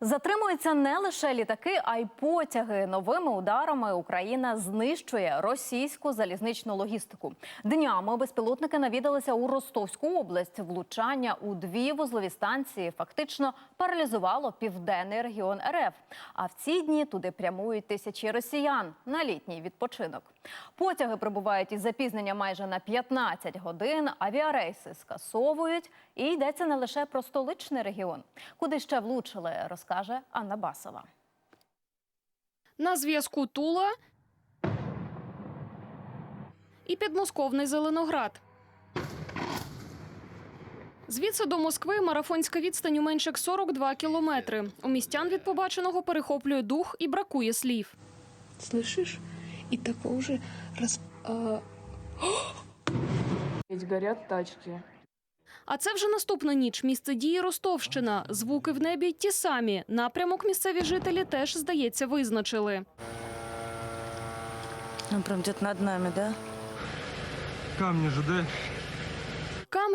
Затримуються не лише літаки, а й потяги. Новими ударами Україна знищує російську залізничну логістику. Днями безпілотники навідалися у Ростовську область. Влучання у дві вузлові станції фактично паралізувало південний регіон РФ. А в ці дні туди прямують тисячі росіян на літній відпочинок. Потяги прибувають із запізненням майже на 15 годин. Авіарейси скасовують. І йдеться не лише про столичний регіон. Куди ще влучили, розкаже Анна Басова. На зв'язку Тула і підмосковний Зеленоград. Звідси до Москви марафонська відстань у менше 42 кілометри. У містян від побаченого перехоплює дух і бракує слів. слышишь? И такого же раз... а, Ведь горят тачки. А це вже наступна ніч. Місце дії Ростовщина. Звуки в небі ті самі. Напрямок місцеві жителі теж, здається, визначили. Он прям где-то над нами, да? Камни ЖД.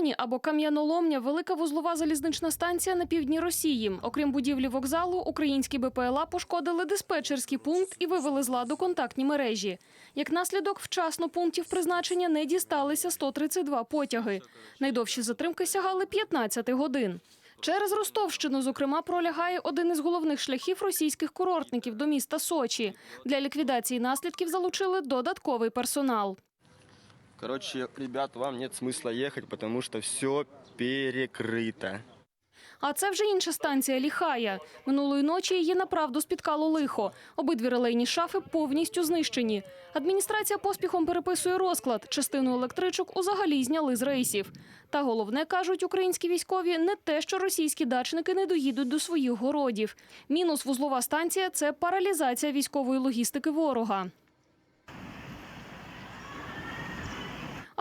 Камні або кам'яноломня велика вузлова залізнична станція на півдні Росії. Окрім будівлі вокзалу, українські БПЛА пошкодили диспетчерський пункт і вивели з ладу контактні мережі. Як наслідок, вчасно пунктів призначення не дісталися 132 потяги. Найдовші затримки сягали 15 годин. Через Ростовщину, зокрема, пролягає один із головних шляхів російських курортників до міста Сочі. Для ліквідації наслідків залучили додатковий персонал. Короче, ребят, вам нет смысла ехать, потому что все перекрыто. А це вже інша станція Ліхая. Минулої ночі її направду спіткало лихо. Обидві релейні шафи повністю знищені. Адміністрація поспіхом переписує розклад. Частину електричок узагалі зняли з рейсів. Та головне кажуть українські військові не те, що російські дачники не доїдуть до своїх городів. Мінус вузлова станція це паралізація військової логістики ворога.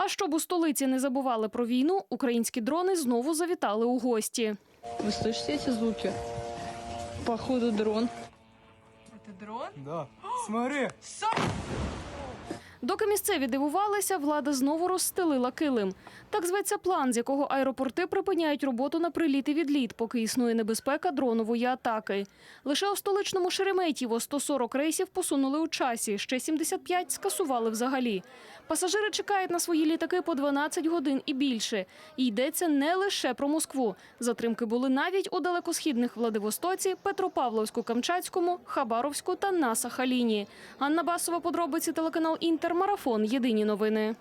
А щоб у столиці не забували про війну, українські дрони знову завітали у гості. Вы слышите эти звуки? Походу дрон. Да. Смотри. Доки місцеві дивувалися, влада знову розстелила килим. Так зветься план, з якого аеропорти припиняють роботу на приліт і відліт, поки існує небезпека дронової атаки. Лише у столичному Шереметьєво 140 рейсів посунули у часі, ще 75 скасували взагалі. Пасажири чекають на свої літаки по 12 годин і більше. І йдеться не лише про Москву. Затримки були навіть у далекосхідних Владивостоці, Петропавловську, Камчатському, Хабаровську та на Сахаліні. Анна Басова, подробиці телеканал Інтер, Марафон. Єдині новини.